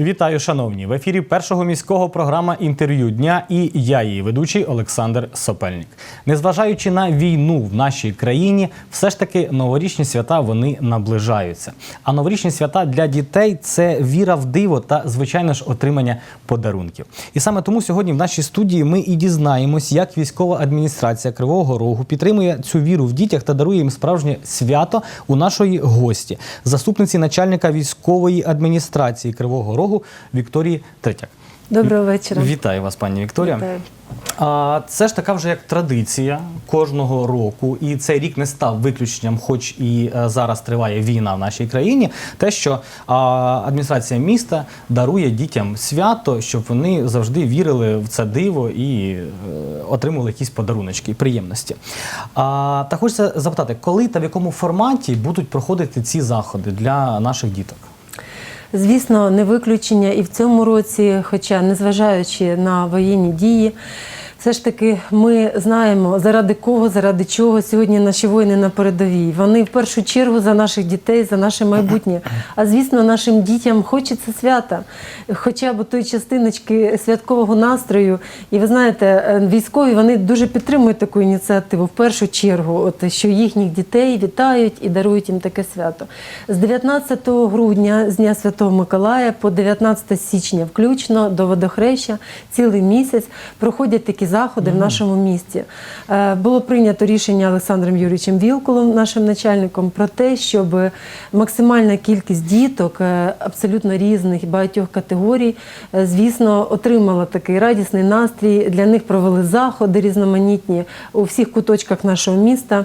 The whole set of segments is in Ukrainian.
Вітаю, шановні! В ефірі першого міського програма інтерв'ю дня і я, її ведучий Олександр Сопельник. Незважаючи на війну в нашій країні, все ж таки новорічні свята вони наближаються. А новорічні свята для дітей це віра в диво та, звичайно ж, отримання подарунків. І саме тому сьогодні в нашій студії ми і дізнаємось, як військова адміністрація Кривого Рогу підтримує цю віру в дітях та дарує їм справжнє свято у нашої гості, заступниці начальника військової адміністрації Кривого Рогу Вікторії Третяк. Доброго вечора. Вітаю вас, пані Вікторія. Вітаю. А, це ж така вже як традиція кожного року, і цей рік не став виключенням, хоч і е, зараз триває війна в нашій країні. Те, що адміністрація міста дарує дітям свято, щоб вони завжди вірили в це диво і е, отримували якісь подаруночки приємності. А, та хочеться запитати, коли та в якому форматі будуть проходити ці заходи для наших діток? Звісно, не виключення і в цьому році, хоча незважаючи на воєнні дії, все ж таки ми знаємо, заради кого, заради чого сьогодні наші воїни на передовій. Вони в першу чергу за наших дітей, за наше майбутнє. А звісно, нашим дітям хочеться свята, хоча б тої частиночки святкового настрою. І ви знаєте, е, військові вони дуже підтримують таку ініціативу в першу чергу, от що їхніх дітей вітають і дарують їм таке свято. З 19 грудня, з Дня Святого Миколая, по 19 січня, включно до водохреща, цілий місяць проходять такі в нашому місті. Е, Було прийнято рішення Олександром Юрійовичем Вілкулом, нашим начальником, про те, щоб максимальна кількість діток е, абсолютно різних багатьох категорій, е, звісно, отримала такий радісний настрій. Для них провели заходи різноманітні у всіх куточках нашого міста.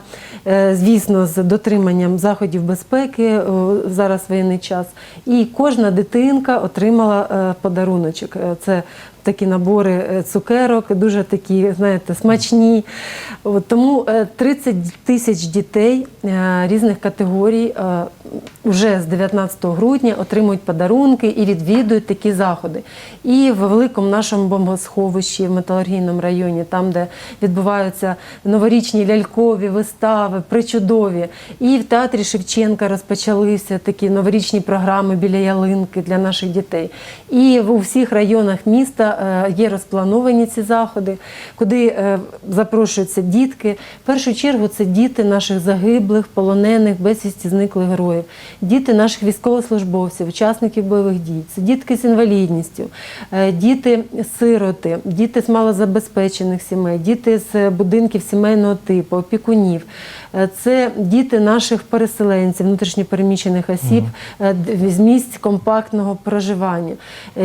Звісно, з дотриманням заходів безпеки зараз воєнний час. І кожна дитинка отримала подаруночок. Це такі набори е, цукерок, дуже такі, знаєте, смачні. От, тому е, 30 тисяч дітей е, різних категорій е, вже з 19 грудня отримують подарунки і відвідують такі заходи. І в великому нашому бомбосховищі в металургійному районі, там, де відбуваються новорічні лялькові вистави, причудові. І в театрі Шевченка розпочалися такі новорічні програми біля ялинки для наших дітей. І в у всіх районах міста е, є розплановані ці заходи, куди е, запрошуються дітки. В першу чергу це діти наших загиблих, полонених, безвісті зниклих героїв, діти наших військовослужбовців, учасників бойових дій, це дітки з інвалідністю, е, діти-сироти, діти з малозабезпечених сімей, діти з будинків сімейного типу, опікунів. Е, Це діти наших переселенців, внутрішньопереміщених осіб е, з місць компактного проживання,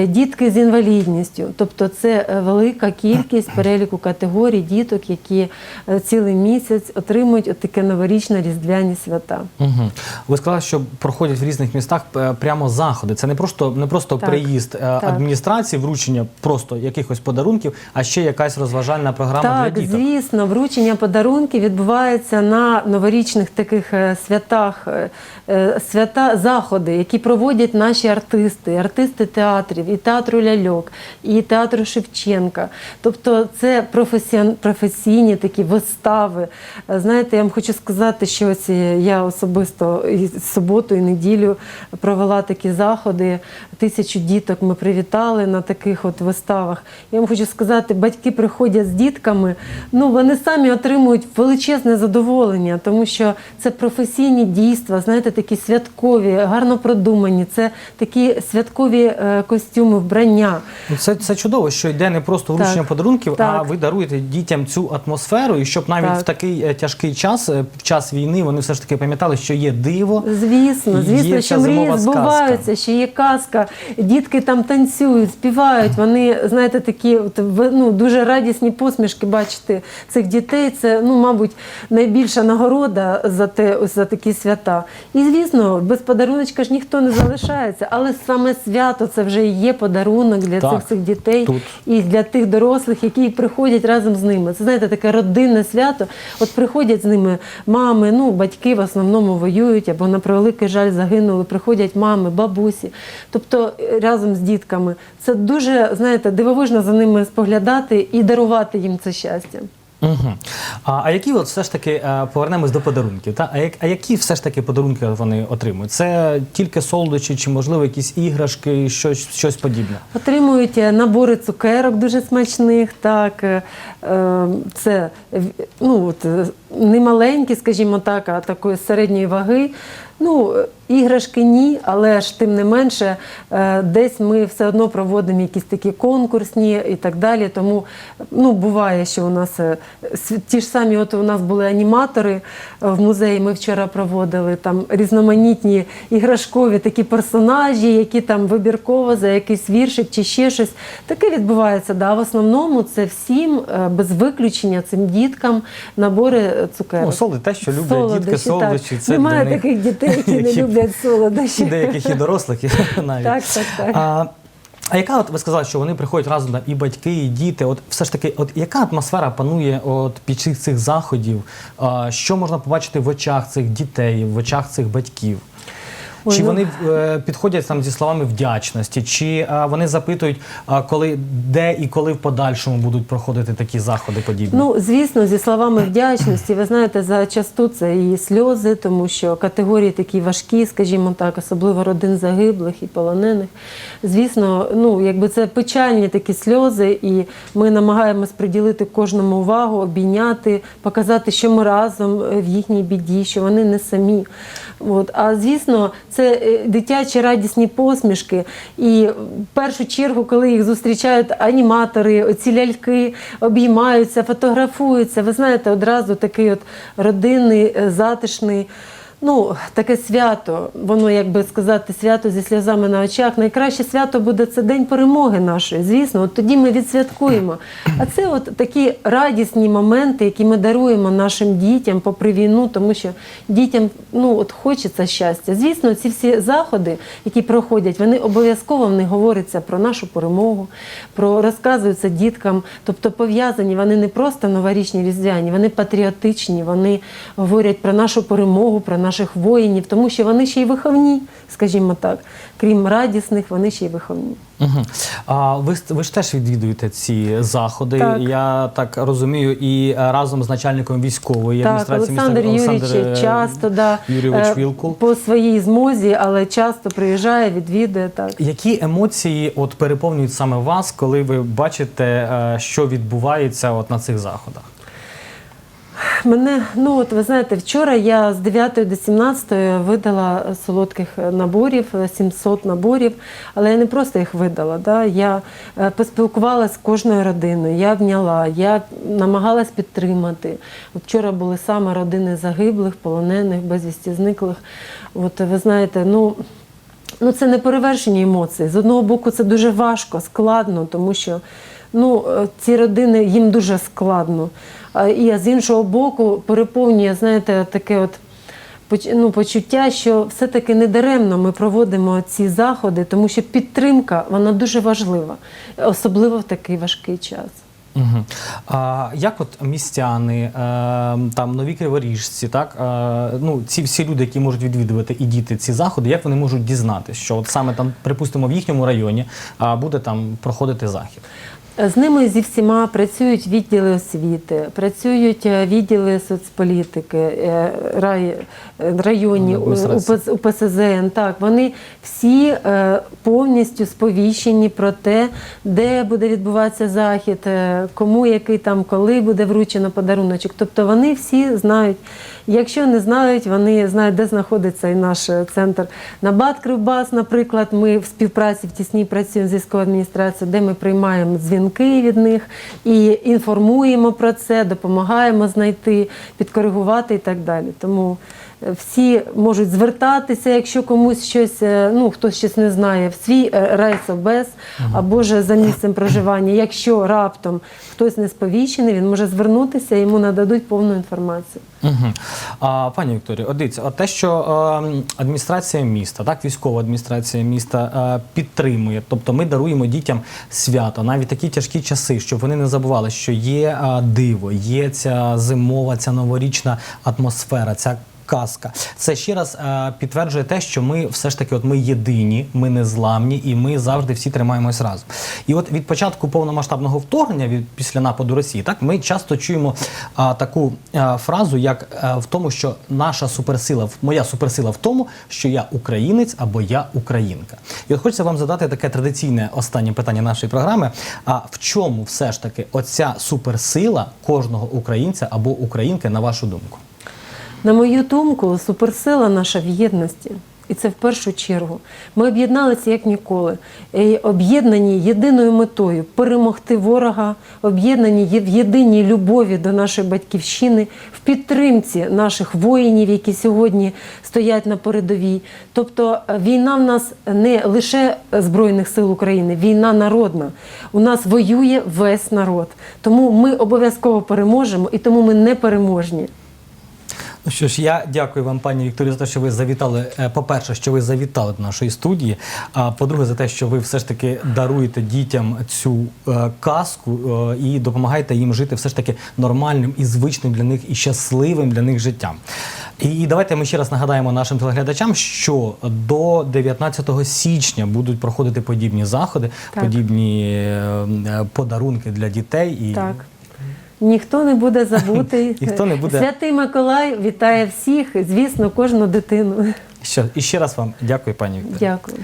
дітки з інвалідністю. Тобто це велика кількість переліку категорій діток, які цілий місяць отримують таке новорічне різдвяні свята. Угу. Ви сказали, що проходять в різних містах е, прямо заходи. Це не просто не просто Так, приїзд е, так. адміністрації, вручення просто якихось подарунків, а ще якась розважальна програма Так, для діток. звісно, вручення подарунків відбувається на новорічних таких е, святах, свята, заходи, які проводять наші артисти, артисти театрів, і театру ляльок, і театру Шевченка. Тобто це професійні такі вистави. Знаєте, я вам хочу сказати, що ось я особисто і суботу, і неділю провела такі заходи. Тисячу діток ми привітали на таких от виставах. Я вам хочу сказати, батьки приходять з дітками, ну вони самі отримують величезне задоволення, тому що це професійні дійства, знаєте, такі святкові, гарно продумані. Це такі святкові е, костюми, вбрання. Ну, Це, це чудово, що йде не просто вручення Так, подарунків, а ви даруєте дітям цю атмосферу, і щоб навіть Так. в такий е, тяжкий час, е, в час війни, вони все ж таки пам'ятали, що є диво. Звісно, Звісно, ця що мрії збуваються, що є казка, дітки там танцюють, співають. Вони, знаєте, такі от, ну, дуже радісні посмішки бачити цих дітей. Це, ну, мабуть, найбільша нагорода за те, ось за такі свята. І звісно, без подаруночка ж ніхто не залишається, але саме свято це вже і є подарунок для Так, цих, цих дітей тут. і для тих дорослих, які приходять разом з ними. Це знаєте, таке родинне свято. От приходять з ними мами, ну батьки в основному воюють або на превеликий жаль загинули. Приходять мами, бабусі, тобто е, разом з дітками. Це дуже знаєте, дивовижно за ними споглядати і дарувати їм це щастя. Угу. А, а які от все ж таки е, повернемось до подарунків? Та? А, як, а які все ж таки подарунки вони отримують? Це тільки солодощі, чи можливо якісь іграшки, щось, щось подібне? Отримують е, набори цукерок дуже смачних. Так, це ну, от, не маленькі, скажімо так, а такої середньої ваги. Ну, іграшки ні, але ж тим не менше, е, десь ми все одно проводимо якісь такі конкурсні і так далі. Тому ну, буває, що у нас е, ті ж самі, от у нас були аніматори е, в музеї. Ми вчора проводили там різноманітні іграшкові такі персонажі, які там вибірково за якийсь віршик чи ще щось. Таке відбувається. Да. В основному це всім без виключення цим діткам набори цукерок. Ну, солодощі, те, що люблять Солодощі, дітки, так. солодощі. Це Немає для них- таких дітей, які не люблять солодощі. Деяких і дорослих навіть. Так, так, так. А, а яка от ви сказали, що вони приходять разом і батьки, і діти? От все ж таки, от яка атмосфера панує от під цих цих заходів? А, що можна побачити в очах цих дітей, в очах цих батьків? Ой, чи ну- вони е, підходять там зі словами вдячності, чи а, вони запитують, а, коли де і коли в подальшому будуть проходити такі заходи подібні? Ну, звісно, зі словами вдячності, ви знаєте, зачасту це і сльози, тому що категорії такі важкі, скажімо так, особливо родин загиблих і полонених. Звісно, ну якби це печальні такі сльози, і ми намагаємось приділити кожному увагу, обійняти, показати, що ми разом е, в їхній біді, що вони не самі. От. А звісно, це е, дитячі радісні посмішки. І в першу чергу, коли їх зустрічають аніматори, оці ляльки обіймаються, фотографуються. Ви знаєте, одразу такий от родинний, е, затишний. Ну, таке свято, воно, як би сказати, свято зі сльозами на очах. Найкраще свято буде це день перемоги нашої. Звісно, от тоді ми відсвяткуємо. А це от такі радісні моменти, які ми даруємо нашим дітям попри війну, тому що дітям ну от хочеться щастя. Звісно, ці всі заходи, які проходять, вони обов'язково в них говориться про нашу перемогу, про розказуються діткам, тобто пов'язані вони не просто новорічні різдвяні, вони патріотичні, вони говорять про нашу перемогу, про наших воїнів, тому що вони ще й виховні, скажімо так. Крім радісних, вони ще й виховні. Угу. А ви, ви ж теж відвідуєте ці заходи, Так. я так розумію, і е, разом з начальником військової Так, адміністрації Олександр міста Юрійович Олександр, е, часто да, Юрійович е, Вілкул. по своїй змозі, але часто приїжджає, відвідує так. Які емоції от переповнюють саме вас, коли ви бачите, що відбувається от на цих заходах? Мене, ну от ви знаєте, вчора я з 9 до 17 видала солодких наборів, 700 наборів, але я не просто їх видала. Да? Я е, поспілкувалася з кожною родиною, я обняла, я намагалась підтримати. От вчора були саме родини загиблих, полонених, безвісті зниклих. От ви знаєте, ну. Ну, це не перевершені емоції. З одного боку, це дуже важко, складно, тому що ну, е, ці родини їм дуже складно. І з іншого боку, переповнює, знаєте, таке от ну, почуття, що все-таки не даремно ми проводимо ці заходи, тому що підтримка вона дуже важлива, особливо в такий важкий час. Угу. А, як от містяни, е, там нові криворіжці, так е, ну ці всі люди, які можуть відвідувати і діти ці заходи, як вони можуть дізнатися, що от саме там, припустимо, в їхньому районі буде там проходити захід? З ними зі всіма працюють відділи освіти, працюють е, відділи соцполітики, е, рай, районні УПСЗН. Так, вони всі е, повністю сповіщені про те, де буде відбуватися захід, кому який там, коли буде вручено подаруночок. Тобто вони всі знають. Якщо не знають, вони знають, де знаходиться і наш центр Набат Кривбас, наприклад. Ми в співпраці в тісній працюємо з військовою адміністрацією, де ми приймаємо дзвінки від них і інформуємо про це, допомагаємо знайти, підкоригувати і так далі. Тому всі можуть звертатися, якщо комусь щось, е, ну хтось щось не знає, в свій е, райсобез або ж за місцем проживання. Якщо раптом хтось не сповіщений, він може звернутися, йому нададуть повну інформацію. Угу. А, пані Вікторія, дивіться, те, що е, адміністрація міста, так, військова адміністрація міста е, підтримує, тобто ми даруємо дітям свято, навіть такі тяжкі часи, щоб вони не забували, що є е, диво, є ця зимова, ця новорічна атмосфера, ця казка. Це ще раз е, підтверджує те, що ми все ж таки, от ми єдині, ми незламні, і ми завжди всі тримаємось разом. І от від початку повномасштабного вторгнення, від після нападу Росії, так ми часто чуємо а, таку а, фразу, як а, в тому, що наша суперсила, моя суперсила в тому, що я українець або я українка. І от хочеться вам задати таке традиційне останнє питання нашої програми. А в чому все ж таки оця суперсила кожного українця або українки, на вашу думку? На мою думку, суперсила наша в єдності. І це в першу чергу. Ми об'єдналися як ніколи. Об'єднані єдиною метою перемогти ворога, об'єднані в єдиній любові до нашої батьківщини, в підтримці наших воїнів, які сьогодні стоять на передовій. Тобто е, війна в нас не лише Збройних сил України, війна народна. У нас воює весь народ. Тому ми обов'язково переможемо і тому ми не переможні. Ну що ж, я дякую вам, пані Вікторія, за те, що ви завітали. е, По-перше, що ви завітали до нашої студії. А по-друге, за те, що ви все ж таки даруєте дітям цю е, казку е, і допомагаєте їм жити все ж таки нормальним і звичним для них і щасливим для них життям. І давайте ми ще раз нагадаємо нашим телеглядачам, що до 19 січня будуть проходити подібні заходи, Так. подібні е, е, подарунки для дітей. І Так. Ніхто не буде забутий. Ніхто не буде. Святий Миколай вітає всіх, звісно, кожну дитину. Що, і ще раз вам дякую, пані Вікторія. Дякую.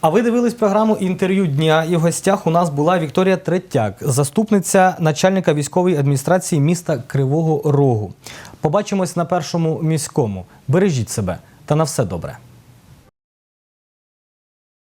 А ви дивились програму інтерв'ю дня, і в гостях у нас була Вікторія Третяк, заступниця начальника військової адміністрації міста Кривого Рогу. Побачимось на першому міському. Бережіть себе та на все добре.